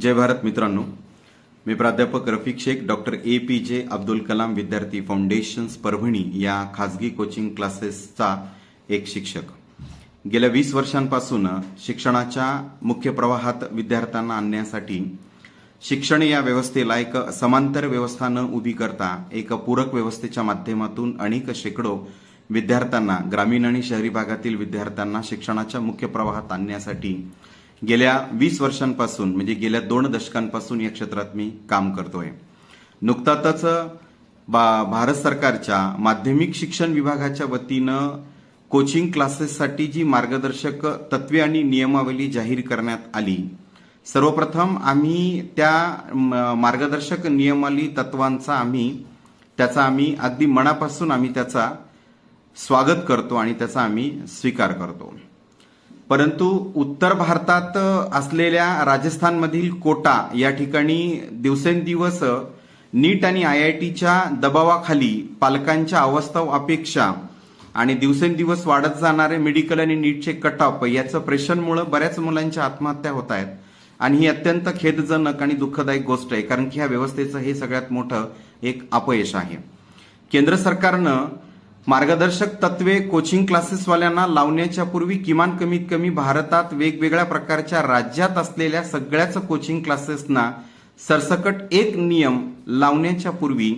जय भारत मित्रांनो. मी प्राध्यापक Rafiq Shaikh doctor A P J Abdul Kalam विद्यार्थी फाउंडेशन्स परभणी या खाजगी कोचिंग क्लासेसचा एक शिक्षक. गेल्या वीस वर्षांपासून शिक्षणाच्या मुख्य प्रवाहात विद्यार्थ्यांना आणण्यासाठी शिक्षण या व्यवस्थेला एक समांतर व्यवस्था न उभी करता एक पूरक व्यवस्थेच्या माध्यमातून अनेक शेकडो विद्यार्थ्यांना ग्रामीण आणि शहरी भागातील विद्यार्थ्यांना शिक्षणाच्या मुख्य प्रवाहात आणण्यासाठी गेल्या वीस वर्षांपासून म्हणजे गेल्या दोन दशकांपासून या क्षेत्रात मी काम करतोय. नुकतातच बा- भारत सरकारच्या माध्यमिक शिक्षण विभागाच्या वतीनं कोचिंग क्लासेससाठी जी मार्गदर्शक तत्वे आणि नियमावली जाहीर करण्यात आली सर्वप्रथम आम्ही त्या म, मार्गदर्शक नियमावली तत्वांचा आम्ही त्याचा आम्ही अगदी मनापासून आम्ही त्याचा स्वागत करतो आणि त्याचा आम्ही स्वीकार करतो. परंतु उत्तर भारतात असलेल्या राजस्थानमधील कोटा या ठिकाणी दिवसेंदिवस नीट आणि आय आय टीच्या दबावाखाली पालकांच्या अवस्थाव अपेक्षा आणि दिवसेंदिवस वाढत जाणारे मेडिकल आणि नीटचे कट ऑफ याचं प्रेशरमुळे बऱ्याच मुलांच्या आत्महत्या होत आहेत. आणि ही अत्यंत खेदजनक आणि दुःखदायक गोष्ट आहे कारण की ह्या व्यवस्थेचं हे सगळ्यात मोठं एक अपयश आहे. केंद्र सरकारनं मार्गदर्शक तत्वे कोचिंग क्लासेसवाल्यांना लावण्याच्या पूर्वी किमान कमीत कमी भारतात वेगवेगळ्या प्रकारच्या राज्यात असलेल्या सगळ्याच कोचिंग क्लासेसना सरसकट एक नियम लावण्याच्या पूर्वी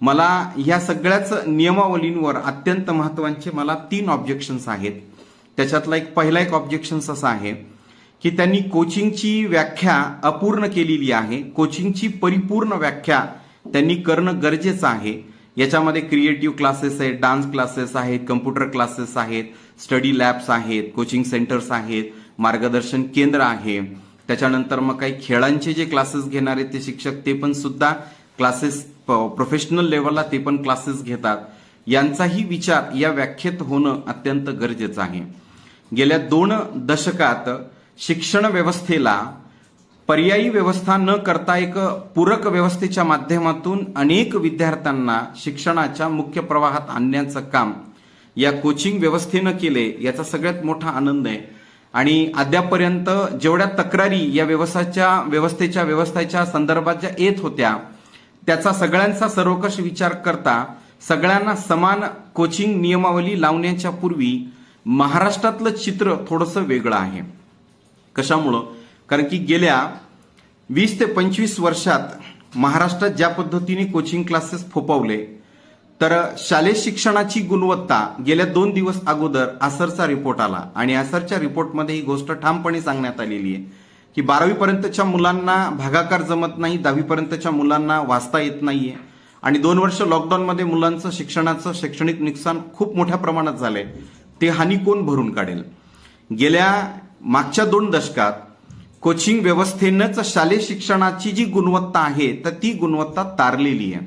मला ह्या सगळ्याच नियमावलींवर अत्यंत महत्त्वाचे मला तीन ऑब्जेक्शन्स आहेत. त्याच्यातला एक पहिला एक ऑब्जेक्शन्स असा आहे की त्यांनी कोचिंगची व्याख्या अपूर्ण केलेली आहे. कोचिंगची परिपूर्ण व्याख्या त्यांनी करणं गरजेचं आहे. याच्यामध्ये क्रिएटिव्ह क्लासेस आहेत डान्स क्लासेस आहेत कम्प्युटर क्लासेस आहेत स्टडी लॅब्स आहेत कोचिंग सेंटर्स आहेत मार्गदर्शन केंद्र आहे. त्याच्यानंतर मग काही खेळांचे जे क्लासेस घेणारे ते शिक्षक ते पण सुद्धा क्लासेस प्रोफेशनल लेवलला ते पण क्लासेस घेतात. यांचाही विचार या व्याख्येत होणं अत्यंत गरजेचं आहे. गेल्या दोन दशकात शिक्षण व्यवस्थेला पर्यायी व्यवस्था न करता एक पूरक व्यवस्थेच्या माध्यमातून अनेक विद्यार्थ्यांना शिक्षणाच्या मुख्य प्रवाहात आणण्याचं काम या कोचिंग व्यवस्थेनं केले याचा सगळ्यात मोठा आनंद आहे. आणि अद्यापर्यंत जेवढ्या तक्रारी या व्यवसायाच्या व्यवस्थेच्या व्यवस्थेच्या संदर्भात ज्या येत होत्या त्याचा सगळ्यांचा सर्वकष विचार करता सगळ्यांना समान कोचिंग नियमावली लावण्याच्या पूर्वी महाराष्ट्रातलं चित्र थोडंसं वेगळं आहे. कशामुळं? कारण की गेल्या वीस ते पंचवीस वर्षात महाराष्ट्रात ज्या पद्धतीने कोचिंग क्लासेस फोपवले तर शालेय शिक्षणाची गुणवत्ता गेल्या दोन दिवस अगोदर आसरचा रिपोर्ट आला. आणि आसरच्या रिपोर्टमध्ये ही गोष्ट ठामपणे सांगण्यात आलेली आहे की बारावीपर्यंतच्या मुलांना भागाकार जमत नाही दहावीपर्यंतच्या मुलांना वाचता येत नाहीये. आणि दोन वर्ष लॉकडाऊनमध्ये मुलांचं शिक्षणाचं शैक्षणिक नुकसान खूप मोठ्या प्रमाणात झालंय. ते हानी कोण भरून काढेल. गेल्या मागच्या दोन दशकात कोचिंग व्यवस्थेनंच शालेय शिक्षणाची जी गुणवत्ता आहे तर ती गुणवत्ता तारलेली आहे.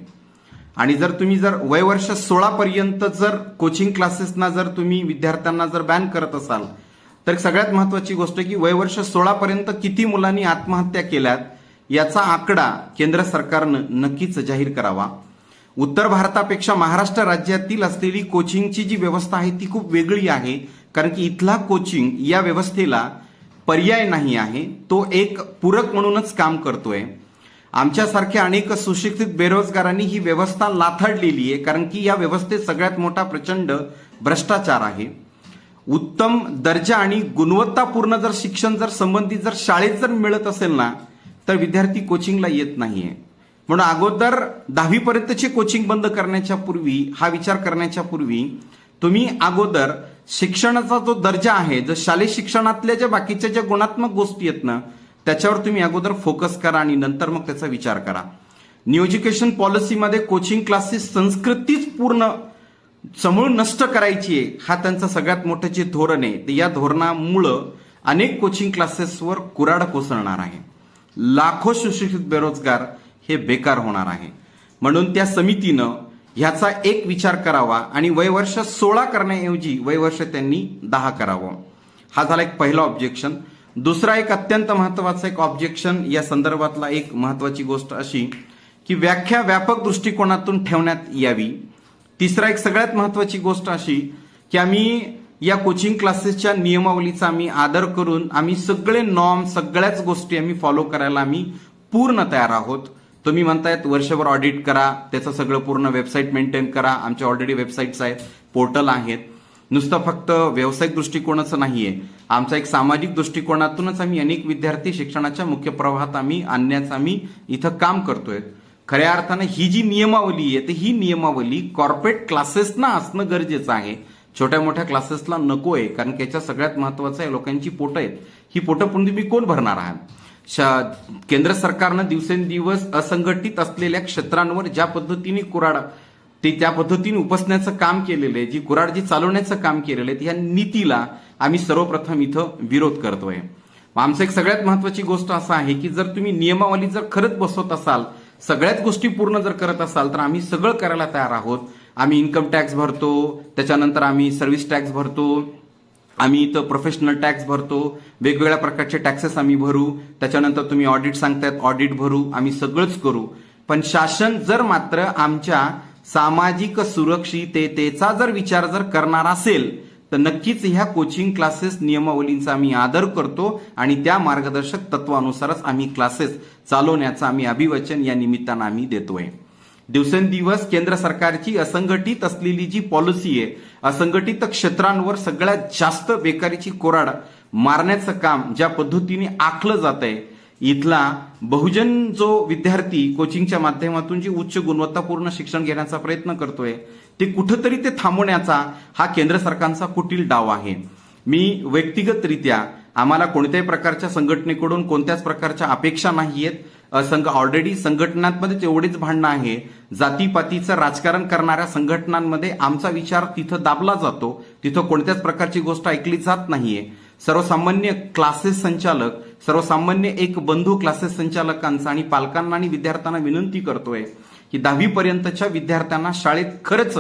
आणि जर तुम्ही जर वयवर्ष सोळा पर्यंत जर कोचिंग क्लासेसना जर तुम्ही विद्यार्थ्यांना जर बॅन करत असाल तर सगळ्यात महत्वाची गोष्ट की वयवर्ष सोळा पर्यंत किती मुलांनी आत्महत्या केल्यात याचा आकडा केंद्र सरकारनं नक्कीच जाहीर करावा. उत्तर भारतापेक्षा महाराष्ट्र राज्यातील असलेली कोचिंगची जी व्यवस्था आहे ती खूप वेगळी आहे कारण की इथला कोचिंग या व्यवस्थेला पर्याय नाही आहे. तो एक पूरक म्हणूनच काम करतोय. आमच्यासारख्या अनेक सुशिक्षित बेरोजगारांनी ही व्यवस्था लाथाडलेली आहे कारण की या व्यवस्थेत सगळ्यात मोठा प्रचंड भ्रष्टाचार आहे. उत्तम दर्जा आणि गुणवत्तापूर्ण जर शिक्षण जर संबंधित जर शाळेत जर मिळत असेल ना तर विद्यार्थी कोचिंगला येत नाहीये. म्हणून अगोदर दहावीपर्यंतची कोचिंग बंद करण्याच्या पूर्वी हा विचार करण्याच्या पूर्वी तुम्ही अगोदर शिक्षणाचा जो दर्जा आहे जो शालेय शिक्षणातल्या ज्या बाकीच्या ज्या गुणात्मक गोष्टी आहेत ना त्याच्यावर तुम्ही अगोदर फोकस करा आणि नंतर मग त्याचा विचार करा. न्यू एज्युकेशन पॉलिसीमध्ये कोचिंग क्लासेस संस्कृतीच पूर्ण समूळ नष्ट करायची आहे हा त्यांचं सगळ्यात मोठं जे धोरण आहे तर या धोरणामुळं अनेक कोचिंग क्लासेसवर कुराड कोसळणार आहे. लाखो सुशिक्षित बेरोजगार हे बेकार होणार आहे. म्हणून त्या समितीनं ह्याचा एक विचार करावा आणि वयवर्ष सोळा करण्याऐवजी वयवर्ष त्यांनी दहा करावं. हा झाला एक पहिला ऑब्जेक्शन दुसरा एक अत्यंत महत्त्वाचा एक ऑब्जेक्शन या संदर्भातला एक महत्वाची गोष्ट अशी की व्याख्या व्यापक दृष्टिकोनातून ठेवण्यात यावी. तिसरा एक सगळ्यात महत्वाची गोष्ट अशी की आम्ही या कोचिंग क्लासेसच्या नियमावलीचा आम्ही आदर करून आम्ही सगळे नॉर्म सगळ्याच गोष्टी आम्ही फॉलो करायला आम्ही पूर्ण तयार आहोत. तुम्ही म्हणतायत वर्षभर ऑडिट करा त्याचं सगळं पूर्ण वेबसाईट मेंटेन करा. आमच्या ऑलरेडी वेबसाईट्स आहेत पोर्टल आहेत. नुसतं फक्त व्यावसायिक दृष्टिकोनाचं नाहीये. आमचा एक सामाजिक दृष्टिकोनातूनच आम्ही अनेक विद्यार्थी शिक्षणाच्या मुख्य प्रवाहात आम्ही आणण्याचं आम्ही इथं काम करतोय. खऱ्या अर्थानं ही जी नियमावली आहे तर ही नियमावली कॉर्पोरेट क्लासेसना असणं गरजेचं आहे. छोट्या मोठ्या क्लासेसला नको आहे कारण त्याच्या सगळ्यात महत्वाचं आहे लोकांची पोटं आहेत. ही पोटं पुन्हा तुम्ही कोण भरणार आहात? केंद्र सरकारनं दिवसेंदिवस असंघटित असलेल्या क्षेत्रांवर ज्या पद्धतीने कुराड ते त्या पद्धतीने उपसण्याचं काम केलेलं आहे जी कुराड जी चालवण्याचं काम केलेलं आहे या नीतीला आम्ही सर्वप्रथम इथं विरोध करतोय. आमचं एक सगळ्यात महत्वाची गोष्ट असं आहे की जर तुम्ही नियमावली जर खरंच बसवत असाल सगळ्याच गोष्टी पूर्ण जर करत असाल तर आम्ही सगळं करायला तयार आहोत. आम्ही इन्कम टॅक्स भरतो त्याच्यानंतर आम्ही सर्व्हिस टॅक्स भरतो. आम्ही इथं प्रोफेशनल टॅक्स भरतो वेगवेगळ्या प्रकारचे टॅक्सेस आम्ही भरू त्याच्यानंतर तुम्ही ऑडिट सांगतायत ऑडिट भरू आम्ही सगळंच करू. पण शासन जर मात्र आमच्या सामाजिक सुरक्षिततेचा जर विचार जर करणार असेल तर नक्कीच ह्या कोचिंग क्लासेस नियमावलींचा आम्ही आदर करतो आणि त्या मार्गदर्शक तत्वानुसारच आम्ही क्लासेस चालवण्याचं आम्ही अभिवचन या निमित्तानं आम्ही देतोय. दिवसेंदिवस केंद्र सरकारची असंघटित असलेली जी पॉलिसी आहे असंघटित क्षेत्रांवर सगळ्यात जास्त बेकारीची कोराड मारण्याचं काम ज्या पद्धतीने आखलं जात आहे इथला बहुजन जो विद्यार्थी कोचिंगच्या माध्यमातून जी उच्च गुणवत्तापूर्ण शिक्षण घेण्याचा प्रयत्न करतोय ते कुठंतरी ते थांबवण्याचा हा केंद्र सरकारचा कुटील डाव आहे. मी व्यक्तिगतरित्या आम्हाला कोणत्याही प्रकारच्या संघटनेकडून कोणत्याच प्रकारच्या अपेक्षा नाही आहेत संघ ऑलरेडी संघटनांमध्ये तेवढेच भांडणं आहे. जातीपातीचं राजकारण करणाऱ्या संघटनांमध्ये आमचा विचार तिथं दाबला जातो. तिथं कोणत्याच प्रकारची गोष्ट ऐकली जात नाहीये. सर्वसामान्य क्लासेस संचालक सर्वसामान्य एक बंधू क्लासेस संचालकांचा आणि पालकांना आणि विद्यार्थ्यांना विनंती करतोय की दहावी पर्यंतच्या विद्यार्थ्यांना शाळेत खरंच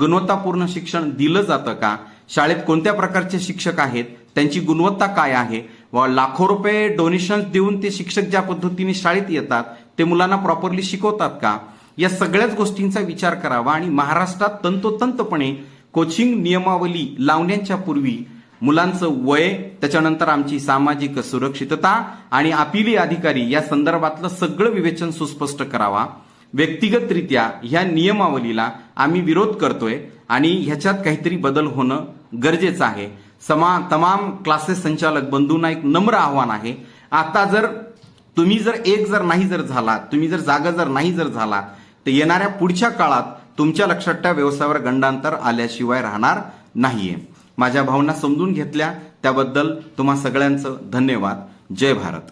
गुणवत्तापूर्ण शिक्षण दिलं जातं का? शाळेत कोणत्या प्रकारचे शिक्षक आहेत? त्यांची गुणवत्ता काय आहे? व लाखो रुपये डोनेशन्स देऊन ते शिक्षक ज्या पद्धतीने शाळेत येतात ते मुलांना प्रॉपरली शिकवतात का? या सगळ्याच गोष्टींचा विचार करावा आणि महाराष्ट्रात तंतोतंतपणे कोचिंग नियमावली लावण्याच्या पूर्वी मुलांचं वय त्याच्यानंतर आमची सामाजिक सुरक्षितता आणि अपिली अधिकारी या संदर्भातलं सगळं विवेचन सुस्पष्ट करावा. व्यक्तिगतरित्या ह्या नियमावलीला आम्ही विरोध करतोय आणि ह्याच्यात काहीतरी बदल होणं गरजेचं आहे. समा तमाम क्लासेस संचालक बंधूंना एक नम्र आव्हान आहे. आता जर तुम्ही जर एक जर नाही जर झाला तुम्ही जर जागा जर नाही जर झाला तर येणाऱ्या पुढच्या काळात तुमच्या लक्षात त्या व्यवसायावर गंडांतर आल्याशिवाय राहणार नाहीये. माझ्या भावना समजून घेतल्या त्याबद्दल तुम्हा सगळ्यांचं धन्यवाद. जय भारत.